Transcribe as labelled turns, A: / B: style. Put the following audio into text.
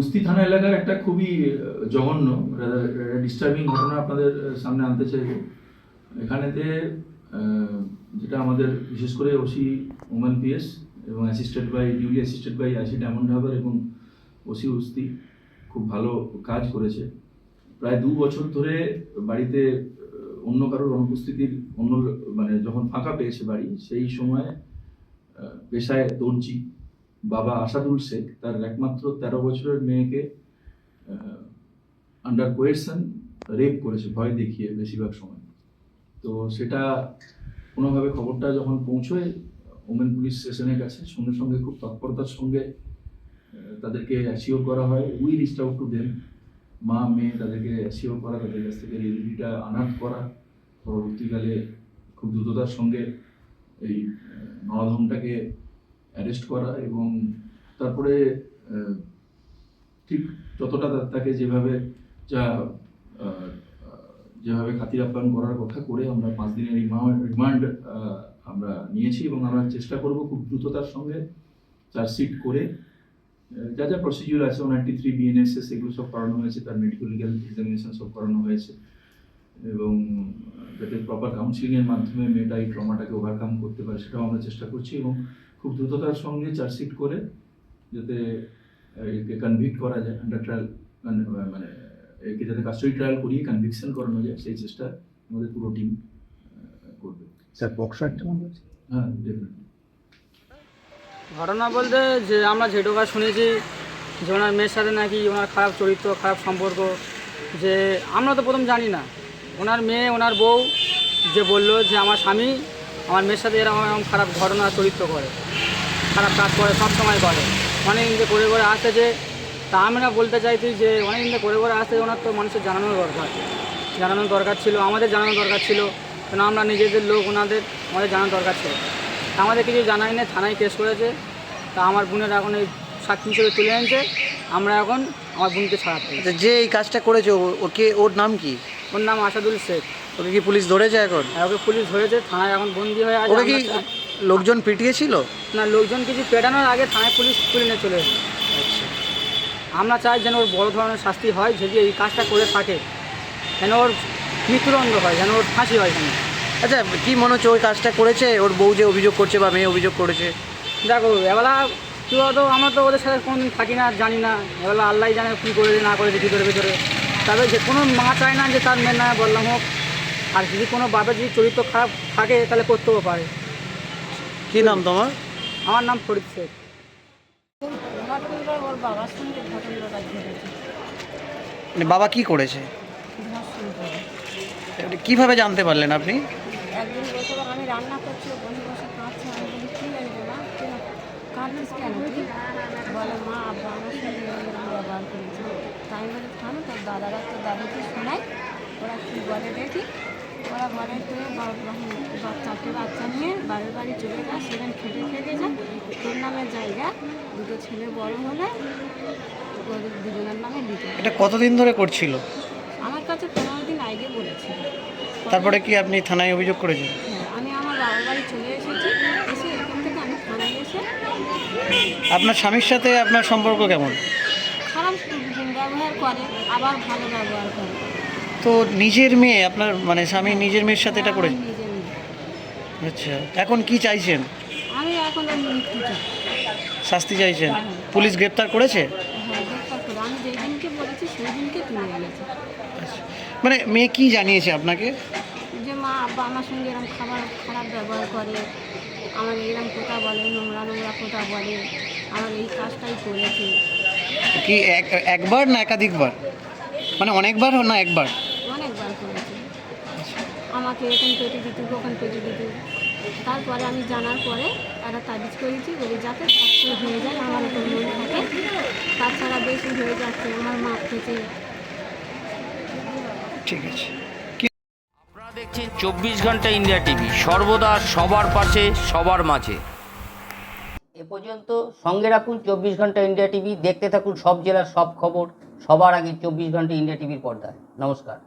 A: উস্তি থানা এলাকার একটা খুবই জঘন্য ডিস্টার্বিং ঘটনা আপনাদের সামনে আনতে চাইব। এখানেতে যেটা আমাদের, বিশেষ করে ওসি ওমেন পিএস এবং assisted by duly assisted by IC Diamond Harbour এবং ওসি উস্তি খুব ভালো কাজ করেছে। প্রায় দু বছর ধরে বাড়িতে অন্য কারোর অনুপস্থিতির, অন্য মানে যখন ফাঁকা পেয়েছে বাড়ি, সেই সময় পেশায় দর্জি বাবা আসাদুল শেখ, তার একমাত্র তেরো বছরের মেয়েকে আন্ডার কোয়েশন রেপ করেছে, ভয় দেখিয়ে বেশিরভাগ সময়। তো সেটা কোনোভাবে খবরটা যখন পৌঁছয়, ওমেন পুলিশ স্টেশনের কাছে, সঙ্গে সঙ্গে খুব তৎপরতার সঙ্গে তাদেরকে অ্যাসিওর করা হয় we reached out to them মা, মেয়ে তাদেরকে অ্যাসিওর করা, তাদের কাছ থেকে রিলিভিটা আনাত করা, পরবর্তীকালে খুব দ্রুততার সঙ্গে এই নরাধমটাকে অ্যারেস্ট করা এবং তারপরে ঠিক যতটা তাকে যেভাবে যা যেভাবে খাতির আপ্যায়ন করার কথা করে আমরা পাঁচ দিনের রিমান্ড আমরা নিয়েছি এবং আমরা চেষ্টা করব খুব দ্রুততার সঙ্গে চার্জশিট করে। যা যা প্রসিডিউর আছে, ওয়ান নাইনটি থ্রি বিএনএসএস এগুলো সব করানো হয়েছে, তার মেডিকেল লিগাল এক্সামিনেশন সব করানো হয়েছে এবং যাতে প্রপার কাউন্সিলিংয়ের মাধ্যমে মেয়েটা এই ট্রমাটাকে ওভারকাম করতে পারে, সেটাও আমরা চেষ্টা করছি এবং খুব দ্রুততার সঙ্গে চার্জশিট করে যাতে একে কনভিক্ট করা যায় আন্ডার ট্রায়াল মানে একে যাতে কাস্টডি ট্রায়াল করিয়ে কনভিকশন করানো যায় সেই চেষ্টা আমাদের পুরো টিম করবে।
B: স্যার বক্স একটা মনে হচ্ছে
A: হ্যাঁ ডেফিনেটলি
C: ঘটনা বলতে যে আমরা যেটুকু শুনেছি যে ওনার মেয়ের সাথে নাকি ওনার খারাপ চরিত্র খারাপ সম্পর্ক যে আমরা তো প্রথম জানি না। ওনার মেয়ে ওনার বউ যে বলল যে আমার স্বামী আমার মেয়ের সাথে এরকম এরকম খারাপ ঘটনা চরিত্র করে। খারাপ কাজ করে সব সময় করে। অনেক দিন করে করে আসতেছে তা আমরা বলতে চাইছি যে অনেক দিন করে করে আসতে ওনার তো মানুষের জানানোর দরকার। জানানোর দরকার ছিল আমাদের জানানোর দরকার ছিল। কেন আমরা নিজেদের লোক ওনাদের আমাদের জানানোর দরকার ছিল। তা আমাদের কিছু জানাই না থানায় কেস করেছে। তা আমার বোনের এখন এই সাক্ষী হিসেবে তুলে এনেছে। আমরা এখন আমার বোনকে ছাড়াতে
D: আচ্ছা যে এই কাজটা করেছে ও- ওকে ওর নাম কি?
C: ওর নাম আসাদুল শেখ।
D: ওকে কি পুলিশ ধরেছে এখন?
C: আর ওকে পুলিশ ধরেছে থানায় এখন বন্দি হয়ে আছে।
D: ওকে কি লোকজন পিটিয়েছিল?
C: না লোকজন কিছু পেটানোর আগে থানায় পুলিশ তুলে নিয়ে চলে এসেছে আমরা চাই যেন ওর বড় ধরনের শাস্তি হয় যদি এই কাজটা করে থাকে যেন ওর মৃত্যুদণ্ড হয় যেন ওর ফাঁসি হয় যেন
D: আচ্ছা কি মনে হচ্ছে ওই কাজটা করেছে? ওর বউ যে অভিযোগ করছে বা মেয়ে অভিযোগ করেছে?
C: দেখো এবেলা কী বলতো আমরা তো ওদের সাথে কোনোদিন থাকি না জানি না। এবেলা আল্লাহ জানে কী করেছে না করেছে ভিতরে ভিতরে তবে যে কোনো মা চায় না যে তার মেয়ের না বললাম হোক। আর যদি কোনো বাপের যদি চরিত্র খারাপ থাকে তাহলে করতেও পারে।
D: কি নাম তোমার?
C: আমার নাম ফরিদ শেখ
D: মানে বাবা কি করেছে?
E: করে
D: কীভাবে জানতে পারলেন আপনি?
E: একদিন বসে আমি রান্না করছি ও বসে কাঁদছে আমি বলি কী হয়েছে মা? কেন কাঁদিস কেন তুই? বলে মা আব্বা আমার সঙ্গে এরকম ব্যবহার করেছে। তাই আমি বলি থামো তোর দাদারা তো দাদিকে শোনাই ওরা কী বলে দেখি। ওরা ঘরে করে চারটে বাচ্চা নিয়ে বাড়ির বাড়ি চলে যায় সেখানে খেটে খেটে যায়। তোর নামের জায়গা দুটো ছেলে বড় হলে ওদের দুজনের নামে দিতে
D: এটা কতদিন ধরে করছিল?
E: আমার কাছে পনেরো দিন আগে বলেছিল।
D: তারপরে কি আপনি থানায় অভিযোগ করেছেন?
E: হ্যাঁ, আমি আমার বাবার বাড়ি চলে এসেছি এসে এখান থেকে আমি থানায় এসে
D: আপনার স্বামীর সাথে আপনার সম্পর্ক কেমন?
E: খারাপ ব্যবহার করে আবার ভালো ব্যবহার করে।
D: তো নিজের মেয়ে আপনার মানে স্বামী নিজের মেয়ের সাথে এটা করেছে
E: মেয়ে।
D: আচ্ছা এখন কি চাইছেন?
E: আমি এখন
D: শাস্তি চাইছেন? পুলিশ গ্রেপ্তার করেছে?
E: হ্যাঁ করে।
D: আচ্ছা। মানে মেয়ে কি জানিয়েছে আপনাকে?
E: যে মা আব্বা আমার সঙ্গে এরকম খাবার খারাপ ব্যবহার করে। আমার এরকম কথা বলে নোংরা নোংরা কথা বলে। আমার এই কাজটাই করেছে।
D: কি এক একবার না একাধিকবার? মানে অনেকবার না একবার?
E: আমাকে এখান পেটে দিত ওখান পেটে দিত তারপরে আমি জানার পরে একটা তাবিজ করেছি বলি যাতে স্বাস্থ্য হয়ে যায় আমার উপর মন থাকে। তাছাড়া বেশি হয়ে যাচ্ছে আমার মা থেকে।
D: ঠিক আছে।
F: আপনারা দেখছেন চব্বিশ ঘণ্টা ইন্ডিয়া টিভি সর্বদা সবার পাশে সবার মাঝে।
G: এ পর্যন্ত সঙ্গে রাখুন চব্বিশ ঘণ্টা ইন্ডিয়া টিভি দেখতে থাকুন সব জেলার সব খবর সবার আগে চব্বিশ ঘণ্টা ইন্ডিয়া টিভির পর্দায়। নমস্কার।